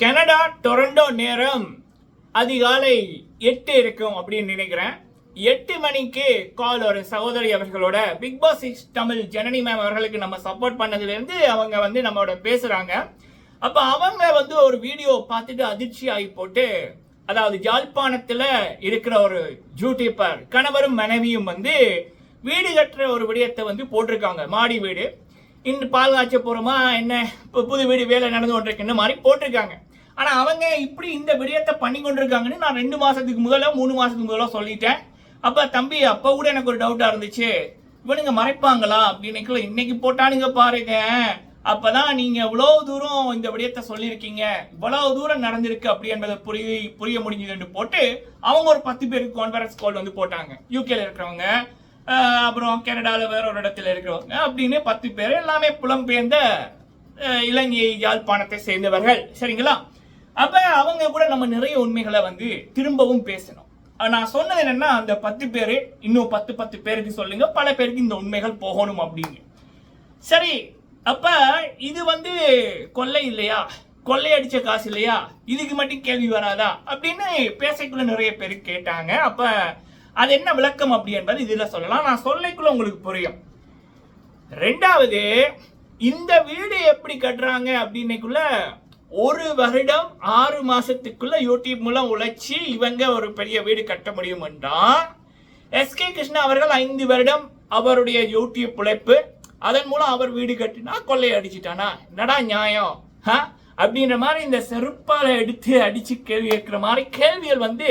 Canada Toronto நேரம். அதிகாலை எட்டு இருக்கும் அப்படின்னு நினைக்கிறேன். எட்டு மணிக்கு கால் ஒரு சகோதரி அவர்களோட Bigg Boss six Tamil Janani ma'am அவர்களுக்கு நம்ம சப்போர்ட் பண்ணதுலேருந்து அவங்க வந்து நம்மளோட பேசுகிறாங்க அப்போ அவங்க வந்து ஒரு வீடியோ பார்த்துட்டு அதிர்ச்சி ஆகி போட்டு அதாவது ஜாழ்ப்பாணத்தில் இருக்கிற ஒரு யூடியூபர் கணவரும் மனைவியும் வந்து வீடு கட்டுற ஒரு விடயத்தை வந்து போட்டிருக்காங்க. மாடி வீடு. இன்று பால் காய்ச்ச போகிறோமா என்ன? இப்போ புது வீடு வேலை நடந்து கொண்டிருக்குன்னு மாதிரி போட்டிருக்காங்க. ஆனால் அவங்க இப்படி இந்த விடயத்தை பண்ணி கொண்டிருக்காங்கன்னு நான் ரெண்டு மாதத்துக்கு முதல்ல மூணு மாதத்துக்கு முதல்ல சொல்லிட்டேன். அப்போ தம்பி அப்போ கூட எனக்கு ஒரு டவுட்டாக இருந்துச்சு. இவனுங்க மறைப்பாங்களா? அப்படின்னு இன்னைக்கு போட்டானுங்க பாருங்க. அப்பதான் நீங்க இவ்வளவு தூரம் இந்த விடயத்தை சொல்லியிருக்கீங்க. இவ்வளவு தூரம் நடந்திருக்கு அப்படி என்பதை புரிய புரிய முடிஞ்சதுன்னு போட்டு அவங்க ஒரு பத்து பேருக்கு கான்ஃபரன்ஸ் கால் வந்து போட்டாங்க. யூகேல இருக்கிறவங்க அப்புறம் கனடால வேற ஒரு இடத்துல இருக்கிறவங்க அப்படின்னு பத்து பேர் எல்லாமே புலம்பெயர்ந்த இலங்கை யாழ்ப்பாணத்தை சேர்ந்தவர்கள். சரிங்களா? அப்ப அவங்க கூட நம்ம நிறைய உண்மைகளை வந்து திரும்பவும் பேசணும். நான் சொன்னது என்னன்னா அந்த பத்து பேரு இன்னும் பத்து பத்து பேருக்கு சொல்லுங்க பல பேருக்கு இந்த உண்மைகள் போகணும் அப்படின்னு. சரி அப்ப இது வந்து கொள்ளை இல்லையா? கொள்ளையடிச்ச காசு இல்லையா? இதுக்கு மட்டும் கேள்வி வராதா? அப்படின்னு பேசைக்குள்ள நிறைய பேர் கேட்டாங்க. அப்ப அது என்ன விளக்கம் அப்படி என்பது இதுல சொல்லலாம். நான் சொல்லைக்குள்ள உங்களுக்கு புரியும். ரெண்டாவது இந்த வீடு எப்படி கட்டுறாங்க அப்படின்னைக்குள்ள ஒரு வருடம் ஆறு மாசத்துக்குள்ள யூடியூப் மூலம் உழைச்சி இவங்க ஒரு பெரிய வீடு கட்ட முடியும் என்றால் எஸ்கே கிருஷ்ணா அவர்கள் ஐந்து வருடம் அவருடைய யூடியூப் உழைப்பு அதன் மூலம் அவர் வீடு கட்டினா கொள்ளை அடிச்சிட்டானா என்னடா நியாயம்? ஆ? அப்படின்ற மாதிரி இந்த செருப்பால எடுத்து அடிச்சு கேள்வி கேட்கிற மாதிரி கேள்விகள் வந்து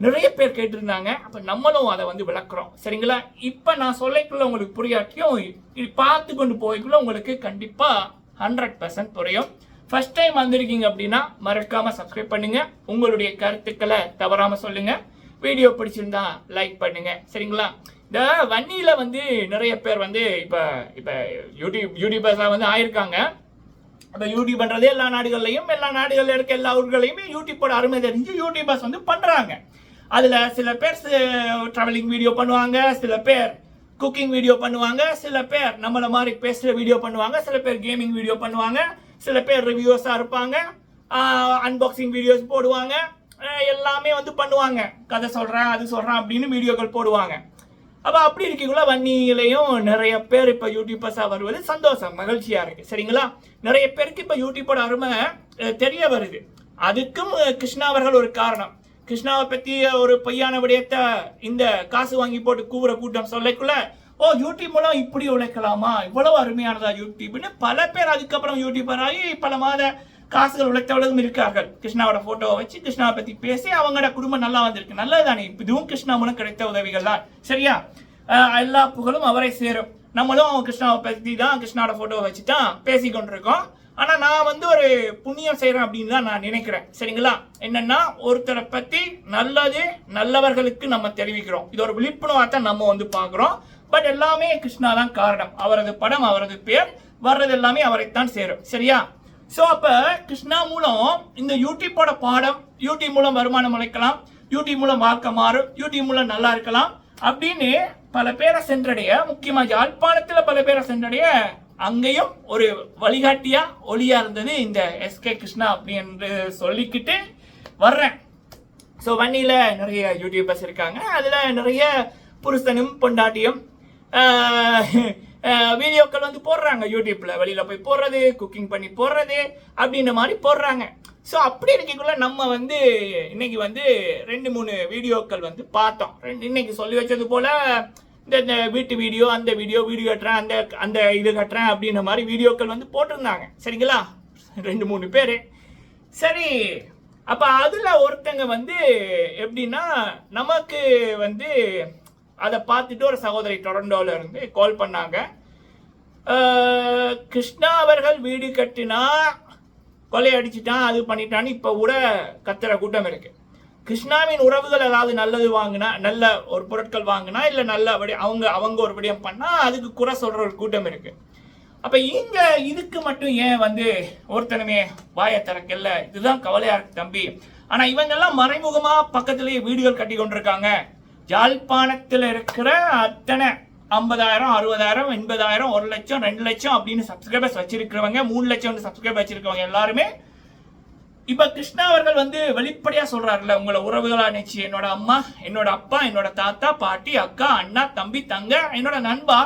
நிறைய பேர் கேட்டிருந்தாங்க. அப்ப நம்மளும் அதை வந்து விளக்குறோம். சரிங்களா? இப்ப நான் சொல்லைக்குள்ள உங்களுக்கு புரியாட்டியும் பார்த்து கொண்டு போய்க்குள்ள உங்களுக்கு கண்டிப்பா ஹண்ட்ரட் பர்சன்ட் புரியும். ஃபர்ஸ்ட் டைம் வந்திருக்கீங்க அப்படின்னா மறக்காம சப்ஸ்கிரைப் பண்ணுங்க. உங்களுடைய கருத்துக்களை தவறாம சொல்லுங்க. வீடியோ பிடிச்சிருந்தா லைக் பண்ணுங்க. சரிங்களா? இந்த வன்னியில வந்து நிறைய பேர் வந்து இப்ப இப்ப யூடியூப் யூடியூபர்ஸா வந்து ஆயிருக்காங்க. இப்போ யூடியூப் பண்ணுறது எல்லா நாடுகள்லையும் எல்லா நாடுகளில் இருக்க எல்லா ஊர்களையுமே யூடியூப்போட அருமை தெரிஞ்சு யூடியூபர்ஸ் வந்து பண்ணுறாங்க அதில் சில பேர் ட்ராவலிங் வீடியோ பண்ணுவாங்க சில பேர் குக்கிங் வீடியோ பண்ணுவாங்க சில பேர் நம்மளை மாதிரி பேசுற வீடியோ பண்ணுவாங்க சில பேர் கேமிங் வீடியோ பண்ணுவாங்க. சில பேர் ரிவ்யூஸாக இருப்பாங்க. அன்பாக்சிங் வீடியோஸ் போடுவாங்க. எல்லாமே வந்து பண்ணுவாங்க. கதை சொல்கிறேன் அது சொல்கிறேன் அப்படின்னு வீடியோக்கள் போடுவாங்க. அப்போ அப்படி இருக்கக்குள்ள வன்னியிலையும் நிறைய பேர் இப்போ யூடியூப்பர்ஸாக வருவது சந்தோஷம் மகிழ்ச்சியாக இருக்குது சரிங்களா? நிறைய பேருக்கு இப்போ யூடியூபோட அருமை தெரிய வருது. அதுக்கும் கிருஷ்ணாவர்கள் கிருஷ்ணா அவர்கள் ஒரு காரணம். கிருஷ்ணாவை பற்றி ஒரு பொய்யான விடயத்தை இந்த காசு வாங்கி போட்டு கூவுற கூட்டம் சொல்லக்குள்ள ஓ யூடியூப் மூலம் இப்படி உழைக்கலாமா? இவ்வளவு அருமையானதா யூடியூப்னு பல பேர் அதுக்கப்புறம் யூடியூபர் ஆகி பல மாத காசுகள் உழைத்தவர்களும் இருக்கார்கள். கிருஷ்ணாவோட போட்டோவை வச்சு கிருஷ்ணாவை பத்தி பேசி அவங்களோட குடும்பம் நல்லா வந்திருக்கு. நல்லதுதானே? இதுவும் கிருஷ்ணா மூலம் கிடைத்த உதவிகள் தான் சரியா எல்லா புகழும் அவரை சேரும். நம்மளும் கிருஷ்ணாவை பத்தி தான் கிருஷ்ணாவோட போட்டோவை வச்சு தான் பேசி கொண்டிருக்கோம் ஆனா நான் வந்து ஒரு புண்ணியம் செய்யறேன் அப்படின்னு தான் நான் நினைக்கிறேன். சரிங்களா? என்னன்னா ஒருத்தரை பத்தி நல்லது நல்லவர்களுக்கு நம்ம தெரிவிக்கிறோம். இது ஒரு விழிப்புணர்வா தான் நம்ம வந்து பாக்குறோம் பட் எல்லாமே கிருஷ்ணா தான் காரணம். அவரது படம் அவரது பேர் வர்றது எல்லாமே அவரைத்தான் சேரும். சரியா? ஸோ அப்போ கிருஷ்ணா மூலம் இந்த யூடியூப்போட பாடம் யூடியூப் மூலம் வருமானம் உழைக்கலாம் யூடியூப் மூலம் வாழ்க்கை மாறும் யூடியூப் மூலம் நல்லா இருக்கலாம் அப்படின்னு பல பேரை சென்றடைய முக்கியமா யாழ்ப்பாணத்தில் பல பேரை சென்றடைய அங்கேயும் ஒரு வழிகாட்டியா ஒளியா இருந்தது இந்த எஸ்கே கிருஷ்ணா அப்படி என்று சொல்லிக்கிட்டு வர்றேன். ஸோ வன்னியில் நிறைய யூடியூபர்ஸ் இருக்காங்க. அதில் நிறைய புருஷனும் பொண்டாட்டியும் வீடியோக்கள் வந்து போடுறாங்க யூடியூப்பில் வெளியில் போய் போடுறது குக்கிங் பண்ணி போடுறது அப்படின்ற மாதிரி போடுறாங்க. ஸோ அப்படி இருக்கக்குள்ள நம்ம வந்து இன்னைக்கு வந்து ரெண்டு மூணு வீடியோக்கள் வந்து பார்த்தோம். ரெண்டு இன்னைக்கு சொல்லி வச்சது போல் இந்த இந்த வீட்டு வீடியோ அந்த வீடியோ வீடியோ கட்டுறேன் அந்த அந்த இது கட்டுறேன் அப்படின்ற மாதிரி வீடியோக்கள் வந்து போட்டிருந்தாங்க. சரிங்களா? ரெண்டு மூணு பேர். சரி அப்போ அதில் ஒருத்தங்க வந்து எப்படின்னா நமக்கு வந்து அதை பார்த்துட்டு ஒரு சகோதரி டொரண்டோவில் இருந்து கால் பண்ணாங்க. கிருஷ்ணா அவர்கள் வீடு கட்டினா கொலை அடிச்சிட்டான் அது பண்ணிட்டான்னு இப்போ கூட கத்துற கூட்டம் இருக்கு. கிருஷ்ணாவின் உறவுகள் ஏதாவது நல்லது வாங்கினா நல்ல ஒரு பொருட்கள் வாங்கினா இல்லை நல்ல அவங்க அவங்க ஒரு விடயம் பண்ணால் அதுக்கு குறை சொல்கிற ஒரு கூட்டம் இருக்கு. அப்போ இங்கே இதுக்கு மட்டும் ஏன் வந்து ஒருத்தனுமே வாயை திறக்கல? இதுதான் கவலையாக இருக்கு தம்பி. ஆனால் இவங்கெல்லாம் மறைமுகமாக பக்கத்துலேயே வீடுகள் கட்டி கொண்டிருக்காங்க. ஜாழ்ப்பாணத்தில் இருக்கிற அத்தனை ஐம்பதாயிரம் அறுபதாயிரம் எண்பதாயிரம் ஒரு லட்சம் ரெண்டு லட்சம் அப்படின்னு சப்ஸ்கிரைபர்ஸ் வச்சிருக்கிறவங்க மூணு லட்சம் சப்ஸ்கிரைபர் வச்சிருக்கவங்க எல்லாருமே இப்ப கிருஷ்ணா அவர்கள் வந்து வெளிப்படையா சொல்றாருல்ல உங்களை உறவுகளா நினைச்சு என்னோட அம்மா என்னோட அப்பா என்னோட தாத்தா பாட்டி அக்கா அண்ணா தம்பி தங்க என்னோட நண்பா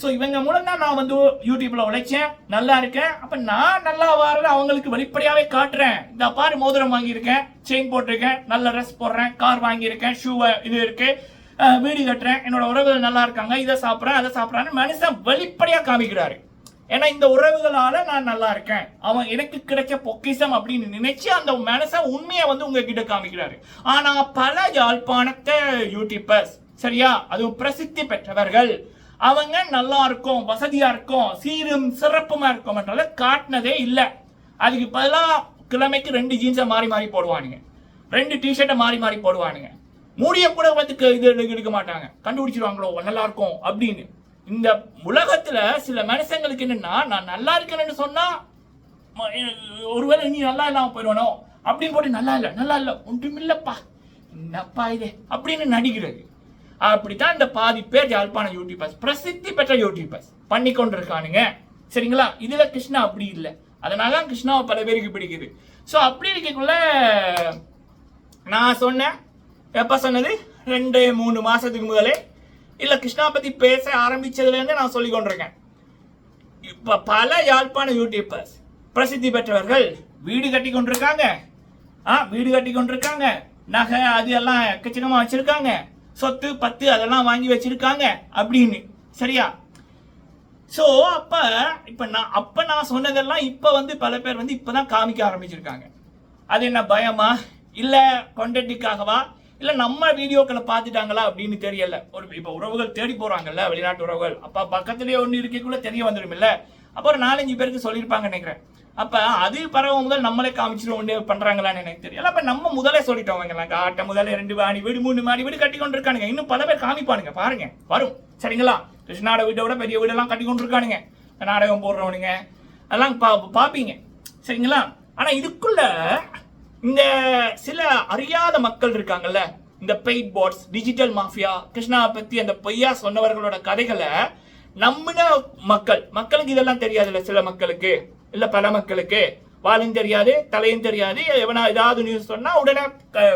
ஸோ இவங்க மூலம் தான் நான் வந்து யூடியூப்ல உழைச்சேன் நல்லா இருக்கேன். அப்ப நான் நல்லா வரல அவங்களுக்கு வெளிப்படையாவே காட்டுறேன். இந்த பாரு மோதிரம் வாங்கியிருக்கேன் செயின் போட்டிருக்கேன் நல்ல ட்ரெஸ் போடுறேன் கார் வாங்கியிருக்கேன் ஷூ இது இருக்கு. வீடு கட்டுறேன் என்னோட உறவுகள் நல்லா இருக்காங்க இதை சாப்பிட்றேன் அதை சாப்பிட்றேன்னு மனுஷன் வெளிப்படையா காமிக்கிறாரு. ஏன்னா இந்த உறவுகளால நான் நல்லா இருக்கேன். அவன் எனக்கு கிடைச்ச பொக்கிஷம் அப்படின்னு நினைச்சு அந்த மனுஷன் உண்மையை வந்து உங்ககிட்ட காமிக்கிறாரு. ஆனா பல யாழ்ப்பாணத்தை யூடியூபர்ஸ் சரியா? அதுவும் பிரசித்தி பெற்றவர்கள். அவங்க நல்லா இருக்கும் வசதியா இருக்கும் சீரும் சிறப்புமா இருக்கும்ன்றத காட்டினதே இல்லை. அதுக்கு பதிலாக கிழமைக்கு ரெண்டு ஜீன்ஸை மாறி மாறி போடுவானுங்க. ரெண்டு டிஷர்ட்டை மாறி மாறி போடுவானுங்க. மூடிய கூட வந்து க- இது எடுக்க- மாட்டாங்க. கண்டுபிடிச்சிருவாங்களோ நல்லா இருக்கும் அப்படின்னு. இந்த உலகத்துல சில மனுஷங்களுக்கு என்னன்னா நான் நல்லா இருக்கேன்னு சொன்னா ஒருவேளை நீ நல்லா இல்லாம போயிடுவானோ? அப்படின்னு போட்டு நல்லா இல்லை நல்லா இல்லை ஒன்றுமில்லப்பா. என்னப்பா இது? அப்படின்னு நடிக்கிறது. அப்படித்தான் இந்த பாதி பேர் யாழ்ப்பாண யூடியூபர்ஸ் பிரசித்தி பெற்ற யூடியூபர்ஸ் பண்ணி கொண்டிருக்கானுங்க சரிங்களா? இதுல கிருஷ்ணா அப்படி இல்லை. அதனால தான் கிருஷ்ணாவை பல பேருக்கு பிடிக்குது. ஸோ அப்படி இருக்கக்குள்ள நான் சொன்னேன். எப்போ சொன்னது? ரெண்டு மூணு மாசத்துக்கு முதலே. இல்லை கிருஷ்ணா பத்தி பேச ஆரம்பிச்சதுலேருந்து நான் சொல்லி கொண்டிருக்கேன். இப்போ பல யாழ்ப்பாண யூடியூபர்ஸ் பிரசித்தி பெற்றவர்கள் வீடு கட்டி கொண்டிருக்காங்க. ஆ வீடு கட்டி கொண்டிருக்காங்க. நகை அது எல்லாம் எக்கச்சக்கமாக வச்சுருக்காங்க. சொத்து பத்து அதெல்லாம் வாங்கி வச்சிருக்காங்க அப்படின்னு. சரியா? ஸோ அப்போ இப்போ நான் அப்போ நான் சொன்னதெல்லாம் இப்போ வந்து பல பேர் வந்து இப்போ தான் காமிக்க ஆரம்பிச்சிருக்காங்க. அது என்ன பயமா? இல்லை கொண்டட்டிக்காகவா இல்லை நம்ம வீடியோக்களை பார்த்துட்டாங்களா அப்படின்னு தெரியல. ஒரு இப்போ உறவுகள் தேடி போகிறாங்கல்ல வெளிநாட்டு உறவுகள். அப்போ பக்கத்துலேயே ஒன்று இருக்கக்குள்ளே தெரிய வந்துடும் இல்லை அப்போ ஒரு நாலஞ்சு பேருக்கு சொல்லியிருப்பாங்க நினைக்கிறேன். அப்ப அது பறவை முதல் நம்மளே காமிச்சிட்டு ஒண்ணு பண்றாங்களான்னு எனக்கு தெரியல அப்ப நம்ம முதலே சொல்லிட்டோம் இவங்கெல்லாம் காட்ட முதல்ல ரெண்டு மாடி வீடு மூணு மாடி வீடு கட்டி கொண்டு இருக்கானுங்க இன்னும் பல பேர் காமிப்பானுங்க. பாருங்க வரும். சரிங்களா? கிருஷ்ணாட வீட்டை விட பெரிய வீடெல்லாம் கட்டி கொண்டு இருக்கானுங்க நாடகம் போடுறவனுங்க. அதெல்லாம் பா பாப்பீங்க. சரிங்களா? ஆனா இதுக்குள்ள இந்த சில அறியாத மக்கள் இருக்காங்கல்ல இந்த பெயிட் போர்ட்ஸ் டிஜிட்டல் மாஃபியா கிருஷ்ணாவை பத்தி அந்த பொய்யா சொன்னவர்களோட கதைகளை நம்மின மக்கள். மக்களுக்கு இதெல்லாம் தெரியாதுல்ல சில மக்களுக்கு. இல்லை பல மக்களுக்கு வாலும் தெரியாது தலையும் தெரியாது. எவனா ஏதாவது நியூஸ் சொன்னால் உடனே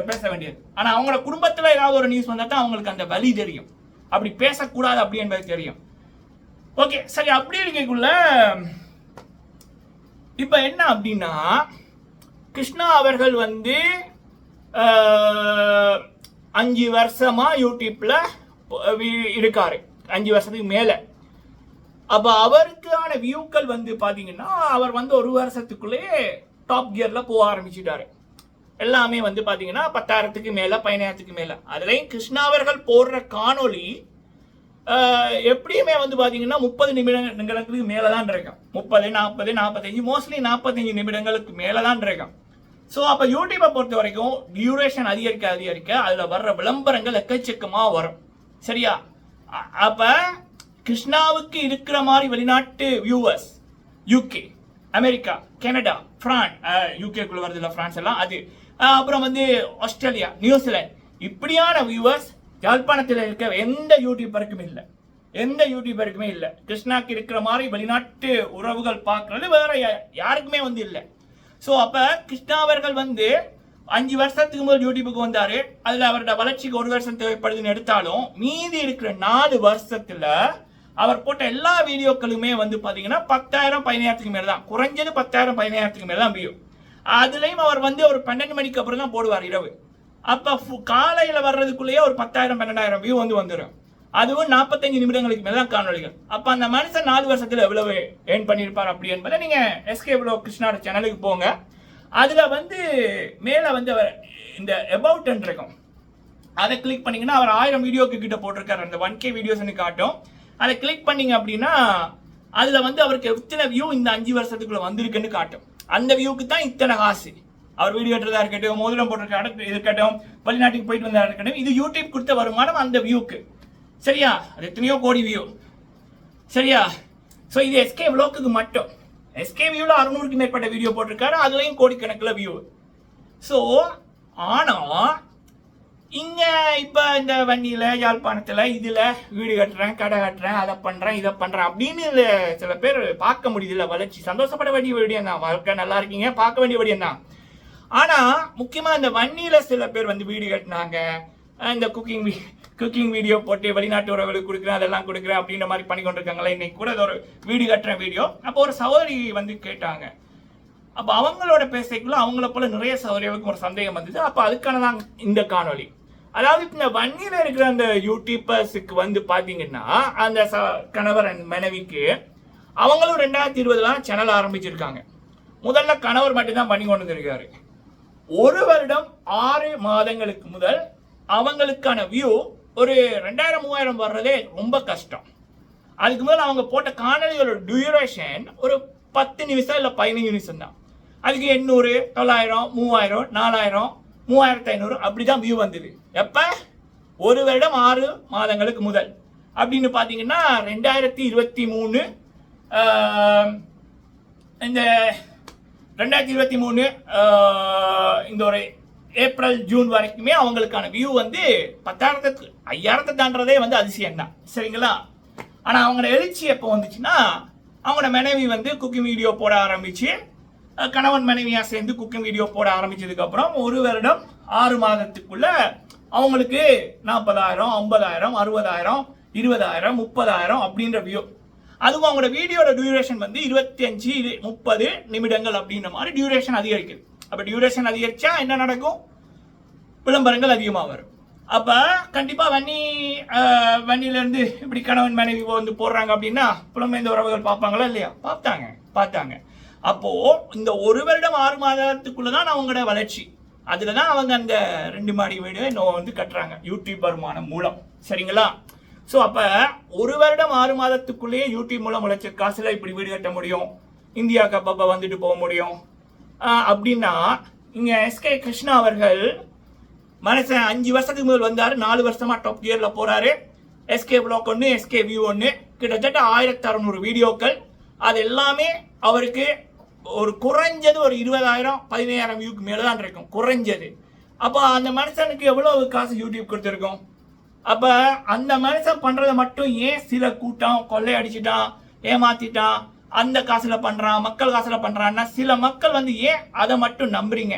பேச வேண்டியது. ஆனால் அவங்களோட குடும்பத்தில் ஏதாவது ஒரு நியூஸ் வந்தால் தான் அவங்களுக்கு அந்த வலி தெரியும். அப்படி பேசக்கூடாது அப்படி என்பது தெரியும். ஓகே சரி அப்படி இருக்கக்குள்ள இப்போ என்ன அப்படின்னா கிருஷ்ணா அவர்கள் வந்து அஞ்சு வருஷமாக யூடியூப்பில் வி- இருக்காரு. அஞ்சு வருஷத்துக்கு மேலே. அப்ப அவருக்கான வியூக்கள் வந்து பாத்தீங்கன்னா அவர் வந்து ஒரு வருஷத்துக்குள்ளேயே டாப் கியர்ல போக ஆரம்பிச்சிட்டாரு. எல்லாமே வந்து பாத்தீங்கன்னா பத்தாயிரத்துக்கு மேல பதினாயிரத்துக்கு மேல. அதுலயும் கிருஷ்ணா அவர்கள் போடுற காணொளி எப்படியுமே வந்து பார்த்தீங்கன்னா முப்பது நிமிடங்களுக்கு மேலதான் இருக்கும். முப்பது நாற்பது நாற்பத்தஞ்சு மோஸ்ட்லி நாற்பத்தஞ்சு நிமிடங்களுக்கு மேலே தான் இருக்கும். ஸோ அப்போ யூடியூப்பை பொறுத்த வரைக்கும் டியூரேஷன் அதிகரிக்க அதிகரிக்க அதில் வர்ற விளம்பரங்கள் எக்கச்சக்கமாக வரும். சரியா? அப்போ கிருஷ்ணாவுக்கு இருக்கிற மாதிரி வெளிநாட்டு வியூவர்ஸ் யூகே அமெரிக்கா கனடா பிரான் யூகேக்குள்ள வருது இல்லை பிரான்ஸ் எல்லாம் அது. அப்புறம் வந்து ஆஸ்திரேலியா நியூசிலாந்து இப்படியான வியூவர்ஸ் யாழ்ப்பாணத்தில் இருக்க எந்த யூடியூபருக்குமே இல்லை. எந்த யூடியூபருக்குமே இல்லை. கிருஷ்ணாக்கு இருக்கிற மாதிரி வெளிநாட்டு உறவுகள் பார்க்கறது வேற யா- யாருக்குமே வந்து இல்லை. ஸோ அப்போ கிருஷ்ணா அவர்கள் வந்து அஞ்சு வருஷத்துக்கு முதல் யூடியூபுக்கு வந்தார். அதில் அவரோட வளர்ச்சிக்கு ஒரு வருஷம் தேவைப்படுதுன்னு எடுத்தாலும் மீதி இருக்கிற நாலு வருஷத்தில் அவர் போட்ட எல்லா வீடியோக்களுமே வந்து பார்த்தீங்கன்னா பத்தாயிரம் பதினாயிரத்துக்கு மேலே தான். குறைஞ்சது பத்தாயிரம் பதினாயிரத்துக்கு மேலே தான் வியூ அதுலேயும் அவர் வந்து ஒரு பன்னெண்டு மணிக்கு அப்புறம் தான் போடுவார் இரவு. அப்போ ஃபு- வர்றதுக்குள்ளேயே ஒரு பத்தாயிரம் பன்னெண்டாயிரம் வியூ வந்து வந்துடும் அதுவும் நாற்பத்தஞ்சு நிமிடங்களுக்கு மேலே தான் காணொலிகள் அப்போ அந்த மனுஷன் நாலு வருஷத்தில் எவ்வளவு ஏர்ன் பண்ணியிருப்பார் அப்படி என்பதை நீங்கள் எஸ்கே ப்ளோ கிருஷ்ணாட சேனலுக்கு போங்க. அதில் வந்து மேலே வந்து அவர் இந்த about இருக்கும். அதை கிளிக் பண்ணிங்கன்னா அவர் ஆயிரம் வீடியோக்கு கிட்ட போட்டிருக்காரு. அந்த ஒன் கே வீடியோஸ்னு காட்டும். அதை கிளிக் பண்ணீங்க அப்படின்னா அதில் வந்து அவருக்கு எத்தனை வியூ இந்த அஞ்சு வருஷத்துக்குள்ள வந்திருக்குன்னு காட்டும். அந்த வியூக்கு தான் இத்தனை காசு. அவர் வீடியோ எடுத்ததாக இருக்கட்டும் மோதிரம் போட்டிருக்க இருக்கட்டும் வெளிநாட்டுக்கு போயிட்டு வந்ததாக இருக்கட்டும் இது யூடியூப் கொடுத்த வருமானம் அந்த வியூக்கு சரியா? அது எத்தனையோ கோடி வியூ சரியா? ஸோ இது எஸ்கே விளோக்குக்கு மட்டும். எஸ்கே வியூவில் அறுநூறுக்கு மேற்பட்ட வீடியோ போட்டிருக்காரு அதுலேயும் கோடிக்கணக்கில் வியூ ஸோ ஆனால் இங்கே இப்போ இந்த வண்டியில் யாழ்ப்பாணத்தில் இதில் வீடு கட்டுறேன் கடை கட்டுறேன் அதை பண்ணுறேன் இதை பண்ணுறேன் அப்படின்னு சில பேர் பார்க்க முடியுதுல்ல வளர்ச்சி. சந்தோஷப்பட வேண்டிய விடயம் தான் வாழ்க்கை நல்லா இருக்கீங்க பார்க்க வேண்டிய விடயம் தான் ஆனால் முக்கியமாக இந்த வண்டியில் சில பேர் வந்து வீடு கட்டினாங்க. இந்த குக்கிங் குக்கிங் வீடியோ போட்டு வெளிநாட்டு உறவுகளுக்கு கொடுக்குறேன் அதெல்லாம் கொடுக்குறேன் அப்படின்ற மாதிரி பண்ணி கொண்டிருக்காங்களே. இன்னைக்கு கூட அது ஒரு வீடு கட்டுற வீடியோ அப்போ ஒரு சகோதரி வந்து கேட்டாங்க. அப்போ அவங்களோட பேசைக்குள்ள அவங்கள போல நிறைய சௌகரியங்களுக்கு ஒரு சந்தேகம் வந்தது. அப்போ அதுக்கான தான் இந்த காணொளி. அதாவது இந்த வன்னியில் இருக்கிற அந்த யூடியூபர்ஸுக்கு வந்து பார்த்தீங்கன்னா அந்த ச- கணவர் மனைவிக்கு அவங்களும் ரெண்டாயிரத்தி இருபதுல சேனல் ஆரம்பிச்சிருக்காங்க. முதல்ல கணவர் மட்டும்தான் பண்ணி கொண்டு வந்திருக்காரு ஒரு வருடம் ஆறு மாதங்களுக்கு முதல் அவங்களுக்கான வியூ ஒரு ரெண்டாயிரம் மூவாயிரம் வர்றதே ரொம்ப கஷ்டம். அதுக்கு முதல்ல அவங்க போட்ட காணொலிகளோட டியூரேஷன் ஒரு பத்து நிமிஷம் இல்லை பதினஞ்சு நிமிஷம் தான் அதுக்கு எண்ணூறு தொள்ளாயிரம் மூவாயிரம் நாலாயிரம் மூவாயிரத்து ஐநூறு அப்படி தான் வியூ வந்தது. எப்போ? ஒரு வருடம் ஆறு மாதங்களுக்கு முதல். அப்படின்னு பார்த்தீங்கன்னா ரெண்டாயிரத்தி இருபத்தி மூணு இந்த ரெண்டாயிரத்தி இருபத்தி மூணு இந்த ஒரு ஏப்ரல் ஜூன் வரைக்குமே அவங்களுக்கான வியூ வந்து பத்தாயிரத்துக்கு ஐயாயிரத்தை தாண்டதே வந்து அதிசயம் தான். சரிங்களா? ஆனால் அவங்களோட எழுச்சி எப்போ வந்துச்சுன்னா அவங்களோட மனைவி வந்து குக்கிங் வீடியோ போட ஆரம்பிச்சு கணவன் மனைவியாக சேர்ந்து குக்கிங் வீடியோ போட ஆரம்பிச்சதுக்கப்புறம் ஒரு வருடம் ஆறு மாதத்துக்குள்ள அவங்களுக்கு நாற்பதாயிரம் ஐம்பதாயிரம் அறுபதாயிரம் இருபதாயிரம் முப்பதாயிரம் அப்படின்ற வியூ அதுவும் அவங்களோட வீடியோட டியூரேஷன் வந்து இருபத்தி அஞ்சு முப்பது நிமிடங்கள் அப்படின்ற மாதிரி டியூரேஷன் அதிகரிக்குது. அப்போ டியூரேஷன் அதிகரிச்சா என்ன நடக்கும்? விளம்பரங்கள் அதிகமாக வரும். அப்போ கண்டிப்பாக வன்னி வண்ணியிலேருந்து வன்னியிலேருந்து இப்படி கணவன் மனைவி வந்து போடுறாங்க அப்படின்னா புலம்பெயர்ந்த உறவுகள் பார்ப்பாங்களா இல்லையா? பார்த்தாங்க பார்த்தாங்க. அப்போ இந்த ஒரு வருடம் ஆறு மாதத்துக்குள்ள தான் அவங்களோட வளர்ச்சி. அதில் தான் அவங்க அந்த ரெண்டு மாடி வீடு இன்னும் வந்து கட்டுறாங்க. யூடியூப் வருமானம் மூலம். சரிங்களா? ஸோ அப்போ ஒரு வருடம் ஆறு மாதத்துக்குள்ளேயே யூடியூப் மூலம் உழைச்ச காசில் இப்படி வீடு கட்ட முடியும். இந்தியாவுக்கு அப்பப்போ வந்துட்டு போக முடியும். அப்படின்னா இங்கே எஸ்கே கிருஷ்ணா அவர்கள் மனுஷன் அஞ்சு வருஷத்துக்கு முதல் வந்தார். நாலு வருஷமாக டாப் இயரில் போகிறாரு எஸ்கே பிளாக் ஒன்று எஸ்கே வியூ ஒன்று கிட்டத்தட்ட ஆயிரத்தி அறநூறு வீடியோக்கள். அது எல்லாமே அவருக்கு ஒரு குறைஞ்சது ஒரு இருபதாயிரம் பதினையாயிரம் வியூக்கு மேலே தான் இருக்கும். குறைஞ்சது. அப்போ அந்த மனுஷனுக்கு எவ்வளோ காசு யூடியூப் கொடுத்துருக்கோம்? அப்போ அந்த மனுஷன் பண்ணுறதை மட்டும் ஏன் சில கூட்டம் கொள்ளையடிச்சிட்டான் ஏமாத்திட்டான் அந்த காசில் பண்ணுறான் மக்கள் காசில் பண்ணுறான்னா சில மக்கள் வந்து ஏன் அதை மட்டும் நம்புறீங்க?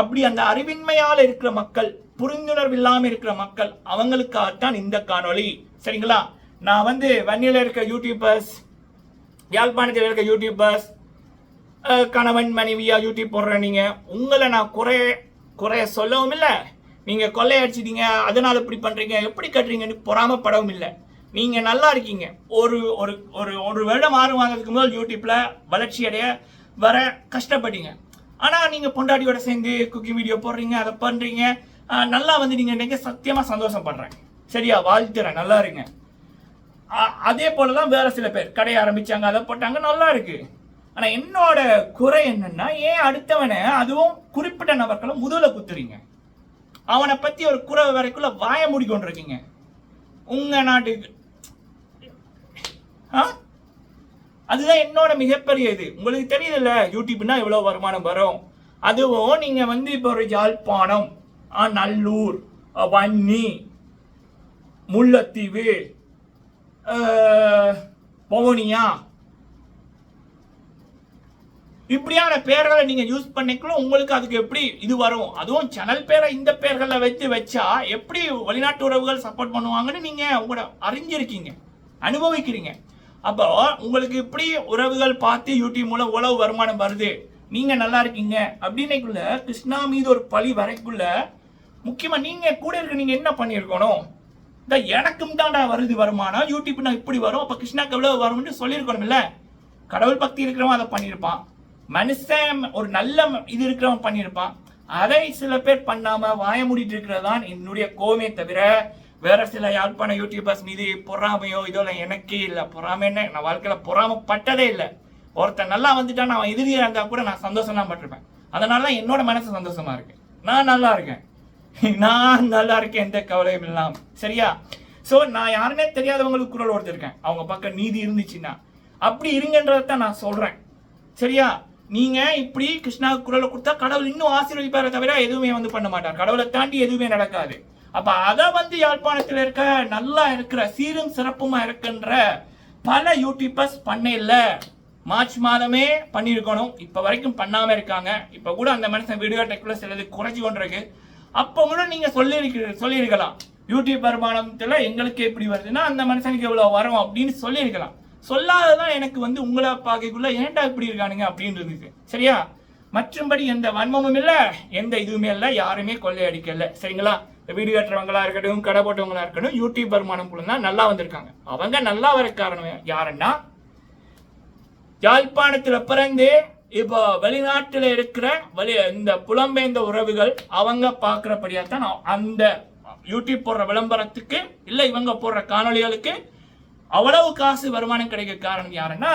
அப்படி அந்த அறிவின்மையால் இருக்கிற மக்கள் புரிந்துணர்வு இல்லாமல் இருக்கிற மக்கள் அவங்களுக்காகத்தான் இந்த காணொளி. சரிங்களா? நான் வந்து வன்னியில் இருக்க யூடியூபர்ஸ் யாழ்ப்பாணத்தில் இருக்க யூடியூபர்ஸ் கணவன் மனைவியாக யூடியூப் போடுற நீங்கள் உங்களை நான் குறைய குறைய சொல்லவும் இல்லை. நீங்கள் கொள்ளையடிச்சிட்டீங்க அதனால் இப்படி பண்ணுறீங்க எப்படி கட்டுறீங்கன்னு பொறாமப்படவும் இல்லை. நீங்கள் நல்லா இருக்கீங்க. ஒரு ஒரு ஒரு ஒரு வருடம் ஆறு வாங்கிறதுக்கு முதல் யூடியூப்பில் வளர்ச்சி அடைய வர கஷ்டப்பட்டீங்க. ஆனால் நீங்கள் பொண்டாட்டியோட சேர்ந்து குக்கிங் வீடியோ போடுறீங்க அதை பண்ணுறீங்க நல்லா வந்து நீங்கள் இன்னைக்கு சத்தியமாக சந்தோஷம் பண்ணுறேன் சரியா? வாழ்த்துறேன். நல்லா இருங்க. அதே போல தான் வேறு சில பேர். கடையை ஆரம்பிச்சாங்க அதை போட்டாங்க நல்லா இருக்குது ஆனால் என்னோட குறை என்னன்னா ஏன் அடுத்தவனை அதுவும் குறிப்பிட்ட நபர்களை முதல்ல குத்துறீங்க? அவனை பற்றி ஒரு குறை வரைக்குள்ள வாய மூடிக்கொண்டிருக்கீங்க உங்கள் நாட்டுக்கு ஆ? அதுதான் என்னோட மிகப்பெரிய இது. உங்களுக்கு தெரியுதுல்ல யூடியூப்னா எவ்வளோ வருமானம் வரும்? அதுவும் நீங்கள் வந்து இப்போ ஒரு யாழ்ப்பாணம் ஆ, நல்லூர் வன்னி முல்லைத்தீவு பவுனியா இப்படியான பேர்களை நீங்க யூஸ் பண்ணிக்கலாம் உங்களுக்கு அதுக்கு எப்படி இது வரும்? அதுவும் சேனல் பேரை இந்த பேர்களை வச்சு வச்சா எப்படி வெளிநாட்டு உறவுகள் சப்போர்ட் பண்ணுவாங்கன்னு நீங்க உங்களோட அறிஞ்சிருக்கீங்க. அனுபவிக்கிறீங்க. அப்போ உங்களுக்கு இப்படி உறவுகள் பார்த்து யூடியூப் மூலம் உழவு வருமானம் வருது. நீங்க நல்லா இருக்கீங்க. அப்படின்னைக்குள்ள கிருஷ்ணா மீது ஒரு பழி வரைக்குள்ள முக்கியமா நீங்க கூட இருக்க நீங்க என்ன பண்ணியிருக்கணும்? இந்த எனக்கும் தான்டா வருது வருமானம். யூடியூப் நான் இப்படி வரும். அப்போ கிருஷ்ணாக்கு எவ்வளவு வரும்னு சொல்லியிருக்கணும்ல. கடவுள் பக்தி இருக்கிறவன் அதை பண்ணியிருப்பான். மனுஷன் ஒரு நல்ல இது இருக்கிறவன் பண்ணியிருப்பான். அதை சில பேர் பண்ணாம வாய மூடிட்டு இருக்கிறதான் என்னுடைய கோவமே தவிர வேற சில யாழ்ப்பாண யூடியூபர்ஸ் மீது பொறாமையோ இதெல்லாம் எனக்கே இல்லை. பொறாமைன்னு நான் வாழ்க்கையில பொறாமப்பட்டதே இல்லை. ஒருத்தன் நல்லா வந்துட்டான் அவன் எதிரியா இருந்தா கூட நான் சந்தோஷம் தான் பட்டிருப்பேன். அதனால என்னோட மனசு சந்தோஷமா இருக்கு. நான் நல்லா இருக்கேன். நான் நல்லா இருக்கேன் எந்த கவலையும் இல்லாம. சரியா? ஸோ நான் யாருமே தெரியாதவங்களுக்கு குரல் ஒருத்தருக்கேன் அவங்க பக்கம் நீதி இருந்துச்சுன்னா. அப்படி இருங்கன்றதான் நான் சொல்றேன். சரியா? நீங்கள் இப்படி கிருஷ்ணா குரலை கொடுத்தா கடவுள் இன்னும் ஆசீர்வதிப்பாரே தவிர எதுவுமே வந்து பண்ண மாட்டார். கடவுளை தாண்டி எதுவுமே நடக்காது. அப்போ அதை வந்து யாழ்ப்பாணத்தில் இருக்க நல்லா இருக்கிற சீரும் சிறப்புமாக இருக்கின்ற பல யூடியூபர்ஸ் பண்ண மார்ச் மாதமே பண்ணியிருக்கணும். இப்போ வரைக்கும் பண்ணாமல் இருக்காங்க. இப்போ கூட அந்த மனுஷன் வீடியோ டெக்ல சிலது குறைச்சி கொண்டிருக்கு. அப்போ கூட நீங்கள் சொல்லியிருக்க சொல்லியிருக்கலாம். யூடியூப் வருமானத்தில் எங்களுக்கு எப்படி வருதுன்னா அந்த மனுஷனுக்கு எவ்வளோ வரும் அப்படின்னு சொல்லியிருக்கலாம். சொல்லாததான் எனக்கு வந்து உங்களை பார்க்கக்குள்ள ஏன்டா இப்படி இருக்கானுங்க அப்படின்னு இருந்துச்சு சரியா? மற்றும்படி எந்த வன்மமும் இல்லை எந்த இதுவுமே இல்லை யாருமே கொள்ளையடிக்கல சரிங்களா? வீடு கட்டுறவங்களா இருக்கட்டும் கடை போட்டவங்களா இருக்கட்டும் யூடியூப் வருமானம் குழு தான் நல்லா வந்திருக்காங்க. அவங்க நல்லா வர காரணம் யாருன்னா யாழ்ப்பாணத்துல பிறந்து இப்போ வெளிநாட்டில் இருக்கிற வெளி இந்த புலம்பெயர்ந்த உறவுகள் அவங்க பார்க்குறபடியாக தான் அந்த யூடியூப் போடுற விளம்பரத்துக்கு இல்லை இவங்க போடுற காணொளிகளுக்கு அவ்வளவு காசு வருமானம் கிடைக்க காரணம் யாருன்னா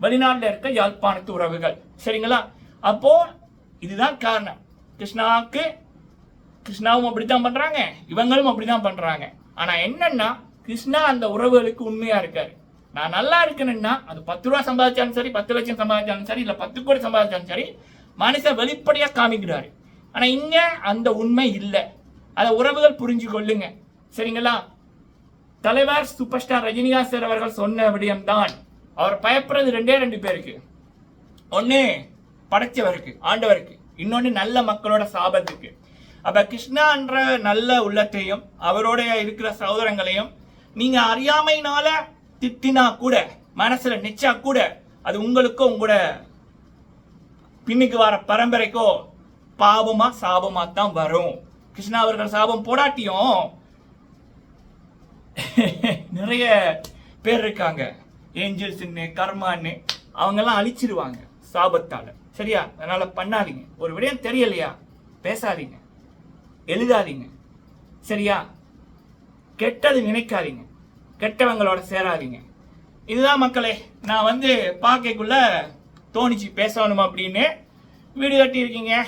வெளிநாட்டில் இருக்க யாழ்ப்பாணத்து உறவுகள். சரிங்களா? அப்போ இதுதான் காரணம். கிருஷ்ணாவுக்கு கிருஷ்ணாவும் அப்படித்தான் பண்றாங்க. இவங்களும் அப்படிதான் பண்றாங்க. ஆனா என்னன்னா கிருஷ்ணா அந்த உறவுகளுக்கு உண்மையா இருக்காரு. நான் நல்லா இருக்கணும்னா அது பத்து ரூபா சம்பாதிச்சாலும் சரி பத்து லட்சம் சம்பாதிச்சாலும் சரி இல்ல பத்து கோடி சம்பாதிச்சாலும் சரி மனுஷன் வெளிப்படையா காமிக்கிறாரு. ஆனா இங்க அந்த உண்மை இல்லை. அதை உறவுகள் புரிஞ்சு கொள்ளுங்க சரிங்களா? தலைவர் சூப்பர் ஸ்டார் ரஜினிகாந்த் சார் அவர்கள் சொன்ன விடயம்தான். அவர் பயப்படுறது ரெண்டே ரெண்டு பேருக்கு. ஒன்று படைச்சவருக்கு ஆண்டவருக்கு. இன்னொன்று நல்ல மக்களோட சாபத்துக்கு. அப்போ கிருஷ்ணான்ற நல்ல உள்ளத்தையும் அவரோட இருக்கிற சகோதரங்களையும் நீங்கள் அறியாமையினால திட்டினா கூட மனசில் நிச்சா கூட அது உங்களுக்கோ உங்களோட பின்னுக்கு வர பரம்பரைக்கோ பாவமாக சாபமாக தான் வரும். கிருஷ்ணா அவர்கள் சாபம் போடாட்டியும் நிறைய பேர் இருக்காங்க. ஏஞ்சல்ஸ்ன்னு கர்மான்னு அவங்கெல்லாம் அழிச்சிருவாங்க சாபத்தால். சரியா? அதனால் பண்ணாதீங்க. ஒரு விடயம் தெரியலையா? பேசாதீங்க. எழுதாதீங்க. சரியா? கெட்டது நினைக்காதீங்க. கெட்டவங்களோட சேராதீங்க. இதுதான் மக்களே நான் வந்து பார்க்கக்குள்ள தோணிச்சு பேசணும் அப்படின்னு? வீடு கட்டியிருக்கீங்க.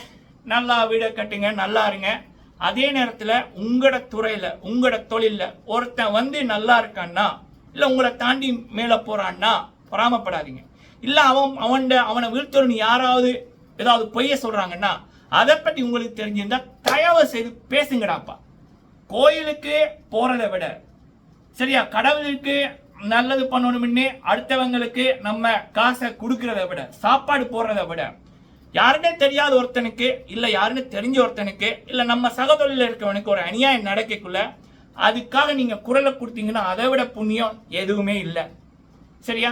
நல்லா வீடை கட்டுங்க நல்லா இருங்க. அதே நேரத்தில் உங்களோட துறையில் உங்களோட தொழிலில் ஒருத்தன் வந்து நல்லா இருக்கான்னா இல்லை உங்களை தாண்டி மேலே போகிறான்னா பொறாமப்படாதீங்க. இல்லை அவன் அவன்ட அவனை வீழ்த்தணும் யாராவது ஏதாவது பொய்ய சொல்கிறாங்கன்னா அதை பற்றி உங்களுக்கு தெரிஞ்சிருந்தா தயவு செய்து பேசுங்கடாப்பா. கோயிலுக்கு போகிறத விட சரியா கடவுளுக்கு நல்லது பண்ணணும்னு அடுத்தவங்களுக்கு நம்ம காசை கொடுக்கறத விட சாப்பாடு போடுறத விட யாருன்னே தெரியாத ஒருத்தனுக்கு இல்லை யாருன்னு தெரிஞ்ச ஒருத்தனுக்கு இல்லை நம்ம சகதொழில இருக்கவனுக்கு ஒரு அநியாயம் நடக்கக்குள்ள அதுக்காக நீங்கள் குரலை கொடுத்தீங்கன்னா அதை விட புண்ணியம் எதுவுமே இல்லை. சரியா?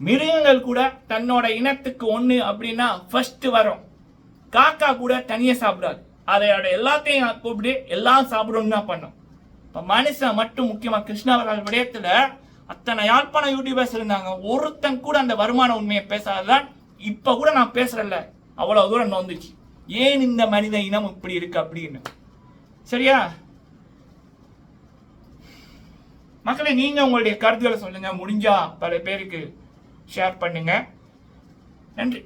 மிருகங்கள் கூட தன்னோட இனத்துக்கு ஒன்று அப்படின்னா ஃபர்ஸ்ட் வரும். காக்கா கூட தனியாக சாப்பிடாது. அதையோட எல்லாத்தையும் கூப்பிட்டு எல்லாம் சாப்பிடணும் தான் பண்ணும். இப்போ மனுஷன் மட்டும் முக்கியமாக கிருஷ்ணா விடயத்தில் அத்தனை யாழ்ப்பாணம் யூடியூபர்ஸ் இருந்தாங்க. ஒருத்தன் கூட அந்த வருமான உண்மையை பேசாததான் இப்போ கூட நான் பேசுறேன்ல அவ்வளோ தூரம் நோந்துச்சு. ஏன் இந்த மனித இனம் இப்படி இருக்கு அப்படின்னு? சரியா? மக்களை நீங்கள் உங்களுடைய கருத்துக்களை சொல்லுங்க. முடிஞ்சா பல பேருக்கு ஷேர் பண்ணுங்க. நன்றி.